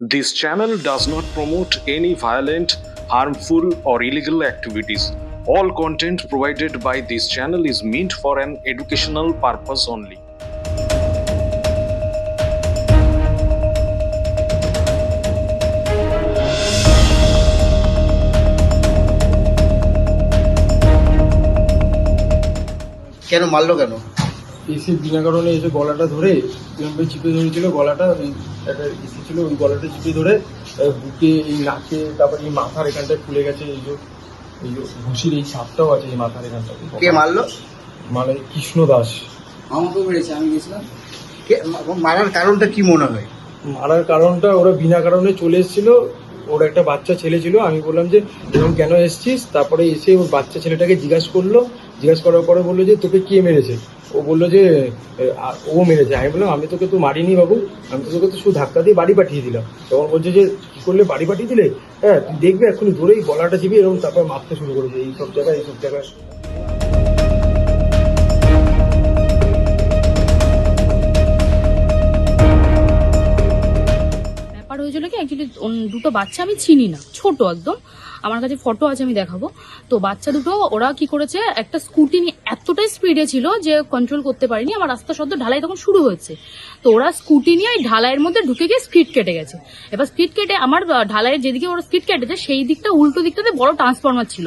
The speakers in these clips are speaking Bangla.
This channel does not promote any violent, harmful, or illegal activities. All content provided by this channel is meant for an educational purpose only. কেন মারলো কেন এসে বিনা কারণে এসে গলাটা ধরে এরকম চিপে ধরেছিল গলাটা ওই একটা এসে ছিল ওই গলাটা চিপে ধরে বুকে এই নাকে তারপরে এই মাথার এখানটায় ফুলে গেছে এই যে এই যে ঘুষির এই সাপটাও আছে এই মাথার এখানটা কে মারলো? মানে কৃষ্ণ দাস। আমাকেও মেরেছে আমি গেছিলাম। কে? মারার কারণটা কি মনে হয়? মারার কারণটা ওরা বিনা কারণে চলে এসেছিল ওর একটা বাচ্চা ছেলে ছিল আমি বললাম যে এরকম কেন এসছিস? তারপরে এসে ওর বাচ্চা ছেলেটাকে জিজ্ঞাসা করল জিজ্ঞাসা করার পরে বলল যে, তোকে কে মেরেছে? ও বলল যে ও মেরেছে। আমি বললাম, আমি তোকে তো মারিনি বাবু। আমি তো তোকে তো শুধু ধাক্কা দিয়ে বাড়ি পাঠিয়ে দিলাম। তখন বলছে যে, কী করলে বাড়ি পাঠিয়ে দিলে? হ্যাঁ তুই দেখবে, এক্ষুনি ধরেই গলাটা চিবি এবং তারপর মারতে শুরু করেছে। এই সব জায়গায়, এই সব জায়গায় হয়েছিল কি অ্যাকচুয়ালি দুটো বাচ্চা আমি চিনি না, ছোট একদম। আমার কাছে ফটো আছে, আমি দেখাবো। তো বাচ্চা দুটো, ওরা কি করেছে, একটা স্কুটি নিয়ে এতটাই স্পিডে ছিল যে কন্ট্রোল করতে পারিনি, আমার রাস্তা সদ্য ঢালাই তখন শুরু হয়েছে। তো ওরা স্কুটি নিয়ে ওই ঢালাইয়ের মধ্যে ঢুকে গিয়ে স্পিড কেটে গেছে। এবার স্পিড কেটে আমার ঢালাইয়ের যেদিকে ওরা স্পিড কেটেছে, সেই দিকটা, উল্টো দিকটাতে বড় ট্রান্সফরমার ছিল।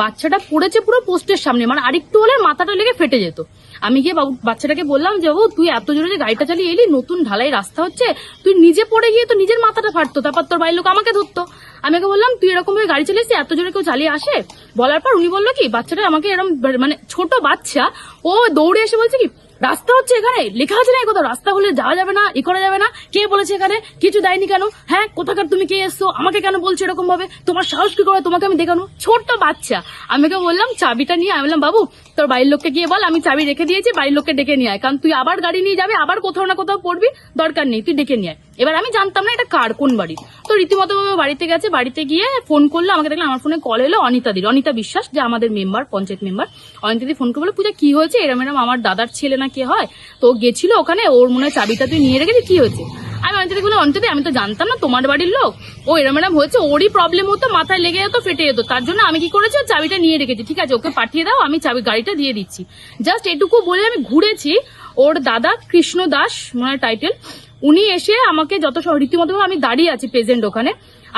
বাচ্চাটা পড়েছে পুরো পোস্টের সামনে মানে আরেকটু হলে মাথাটা লেগে ফেটে যেত। আমি গিয়ে বাচ্চাটাকে বললাম যে, বাবু, তুই এত জোরে যে গাড়িটা চালিয়ে এলি, নতুন ঢালাই রাস্তা হচ্ছে, তুই নিজে পড়ে গিয়ে তো নিজের মাথাটা ফাটতো, তারপর তোর বাড়ির লোক আমাকে ধরতো। আমি ওকে বললাম, তুই এরকম ভাবে গাড়ি চালিয়েছিস, এত জোরে কেউ চালিয়ে আসে? বলার পর উনি বলল কি, বাচ্চাটা আমাকে এরকম মানে ছোট বাচ্চা, ও দৌড়ে এসে বলছে কি রাস্তা হচ্ছে এখানে। লেখা আছে না কোথাও রাস্তা হলে যাওয়া যাবে না ই করা যাবে না। কে বলেছে এখানে? কিছু দেয়নি কেন? হ্যাঁ কোথাকার তুমি কে এসছো? আমাকে কেন বলছো এরকম ভাবে? তোমার সাহস কি করে? তোমাকে আমি দেখানো? ছোট্ট বাচ্চা। আমি ওকে বললাম, চাবিটা নিয়ে আমি বললাম, বাবু, তোর বাড়ির লোককে গিয়ে বল, আমি চাবি রেখে দিয়েছি, বাড়ির লোককে ডেকে নিয়ে আয়। কারণ তুই আবার গাড়ি নিয়ে যাবে, আবার কোথাও না কোথাও পড়বি, দরকার নেই, তুই ডেকে নিয়ে আয়। এবার আমি জানতাম না এটা কার কোন বাড়ি। তো রীতিমতো ভাবে বাড়িতে গেছে, বাড়িতে গিয়ে ফোন করল, আমাকে দেখলাম আমার ফোনে কল এলো অনিতাদির অনিতা বিশ্বাস, যে আমাদের মেম্বার পঞ্চায়েত মেম্বার অনিতা অনিতাদি ফোন করে বলে পূজা, কি হয়েছে? এরম এরম আমার দাদার ছেলে না কে হয়? তো গেছিল ওখানে, ওর মনে হয় চাবিটা তুই নিয়ে রেখেছি কি হয়েছে? আমি অনিতাদি বলে অনিতাদি আমি তো জানতাম না তোমার বাড়ির লোক। ও এরম এরম হয়েছে, ওরই প্রবলেম হতো, মাথায় লেগে যেত, ফেটে যেত। তার জন্য আমি কি করেছি চাবিটা নিয়ে রেখেছি। ঠিক আছে, ওকে পাঠিয়ে দাও, আমি চাবি, গাড়িটা দিয়ে দিচ্ছি। জাস্ট এটুকু বলে আমি ঘুরেছি, ওর দাদা কৃষ্ণ দাস মানে টাইটেল উনি এসে আমাকে যত রীতিমতো আমি দাঁড়িয়ে আছি প্রেজেন্ট ওখানে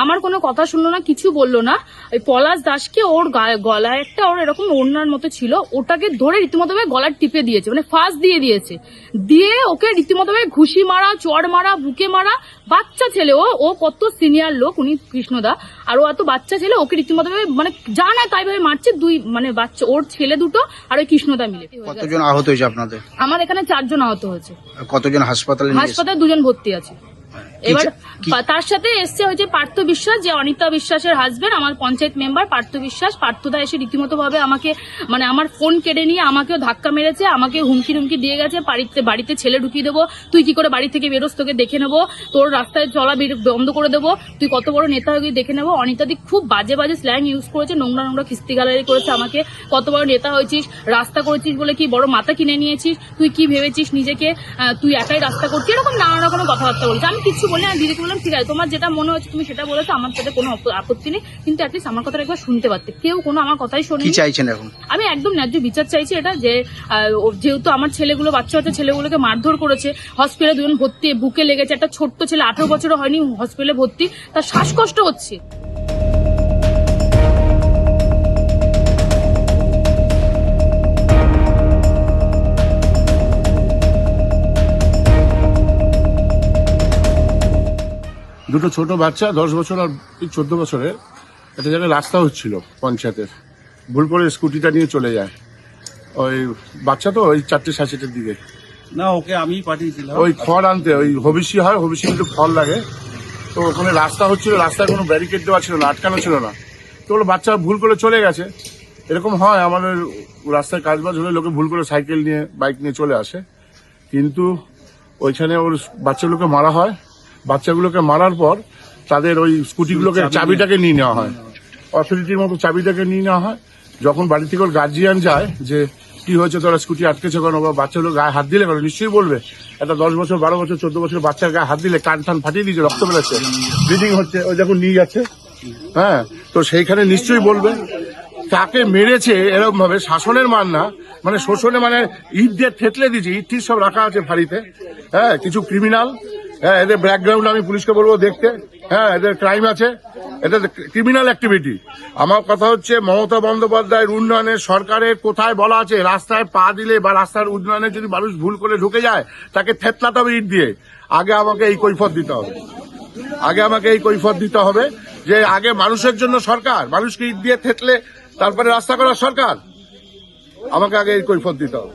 আমার কোনো কথা শুনলো না কিছু বলল না। ওই পলাশ দাসকে ওর গলায় একটা ওর এরকম ওড়নার মতো ছিল ওটাকে ধরে রীতিমতো ভাবে গলার টিপে দিয়েছে মানে ফাঁস দিয়ে দিয়েছে। দিয়ে ওকে রীতিমতো ভাবে ঘুষি মারা চড় মারা বুকে মারা বাচ্চা ছেলে ও ও কত সিনিয়র লোক উনি কৃষ্ণদা আর ও এত বাচ্চা ছেলে ওকে রীতিমতো ভাবে মানে যা না তাই ভাবে মারছে দুই মানে বাচ্চা ওর ছেলে দুটো আর ওই কৃষ্ণদা মিলে। কতজন আহত হয়েছে আপনাদের? আমার এখানে চারজন আহত হয়েছে। কতজন হাসপাতালে হাসপাতালে দুজন ভর্তি আছে। এবার তার সাথে এসছে হয়েছে পার্থ বিশ্বাস যে অনিতা বিশ্বাসের হাজবেন্ড আমার পঞ্চায়েত মেম্বার পার্থ বিশ্বাস। পার্থদা এসে রীতিমতো ভাবে আমাকে মানে আমার ফোন কেড়ে নিয়ে আমাকেও ধাক্কা মেরেছে আমাকে হুমকি হুমকি দিয়ে গেছে বাড়িতে বাড়িতে ছেলে ঢুকিয়ে দেবো তুই কি করে বাড়ি থেকে বেরোস তোকে দেখে নেব তোর রাস্তায় চলা বন্ধ করে দেবো তুই কত বড় নেতা হয়ে দেখে নেব। অনিতাদি খুব বাজে বাজে স্ল্যাং ইউজ করেছে নোংরা নোংরা কিস্তি গালারি করেছে আমাকে কত বড় নেতা হয়েছিস রাস্তা করেছিস বলে কি বড় মাথা কিনে নিয়েছিস তুই কি ভেবেছিস নিজেকে তুই একাই রাস্তা করছিস এরকম নানা রকম কথাবার্তা বলছে আমি কিছু বলি আমি দিদিকে বললাম ঠিক আছে তোমার যেটা মনে হচ্ছে তুমি সেটা বলেছ আমার সাথে কোনো আপত্তি নেই। কিন্তু অ্যাটলিস্ট আমার কথাটা একবার শুনতে পারতে। কেউ কোনো আমার কথাই শোনে চাইছেন এখন? আমি একদম ন্যায্য বিচার চাইছি এটা যে যেহেতু আমার ছেলেগুলো বাচ্চা বাচ্চা ছেলেগুলোকে মারধর করেছে হসপিটালে দুজন ভর্তি বুকে লেগেছে একটা ছোট্ট ছেলে আঠেরো বছর হয়নি হসপিটালে ভর্তি তার শ্বাসকষ্ট হচ্ছে। দুটো ছোট বাচ্চা দশ বছর আর চোদ্দ বছরের একটা জায়গায় রাস্তা হচ্ছিল পঞ্চায়েতের। ভুল করে স্কুটিটা নিয়ে চলে যায়। ওই বাচ্চা তো ওই চারটে সাড়ে চারটের দিকে। না ওকে আমি পাঠিয়েছিলাম। ওই খড় আনতে ওই হবিষি হয় হবিষি কিন্তু খড় লাগে। তো ওখানে রাস্তা হচ্ছিল রাস্তায় কোনো ব্যারিকেড দেওয়া ছিল না আটকানো ছিল না। তো ওগুলো বাচ্চা ভুল করে চলে গেছে। এরকম হয় আমাদের রাস্তায় কাজ বাজ হলে লোকে ভুল করে সাইকেল নিয়ে বাইক নিয়ে চলে আসে। কিন্তু ওইখানে ওর বাচ্চাগুলোকে মারা হয়। বাচ্চাগুলোকে মারার পর তাদের ওই স্কুটিগুলোকে চাবিটাকে নিয়ে নেওয়া হয়। অথরিটির মতো চাবিটাকে নিয়ে নেওয়া হয়। যখন বাড়ি থেকে ওর গার্জিয়ান যায় যে কি হয়েছে? তোরা স্কুটি আটকেছে কেন? বা বাচ্চাগুলো গায়ে হাত দিলে কেন? নিশ্চয়ই বলবে। একটা দশ বছর বারো বছর চোদ্দ বছর বাচ্চার গায়ে হাত দিলে কান টান ফাটিয়ে দিয়েছে রক্ত বেরোচ্ছে। ব্লিডিং হচ্ছে ওই যখন নিয়ে যাচ্ছে। হ্যাঁ তো সেইখানে নিশ্চয়ই বলবে তাকে মেরেছে? এরকম ভাবে শাসনের মান না। মানে শোষণে মানে ইট দিয়ে থেতলে দিয়েছে ইট সব রাখা আছে ফাঁড়িতে। হ্যাঁ কিছু ক্রিমিনাল হ্যাঁ এদের ব্যাকগ্রাউন্ড আমি পুলিশকে বলব দেখতে। হ্যাঁ এদের ক্রাইম আছে। এটা ক্রিমিনাল অ্যাক্টিভিটি আমার কথা হচ্ছে, মমতা বন্দ্যোপাধ্যায়ের উন্নয়নের সরকারের কোথায় বলা আছে, রাস্তায় পা দিলে বা রাস্তার উন্নয়নে যদি মানুষ ভুল করে ঢুকে যায়, তাকে থেতলাতে হবে ইট দিয়ে। আগে আমাকে এই কৈফত দিতে হবে। আগে আমাকে এই কৈফত দিতে হবে যে আগে মানুষের জন্য সরকার, মানুষকে ইট দিয়ে থেতলে তারপরে রাস্তা করার সরকার। আমাকে আগে এই কৈফত দিতে হবে।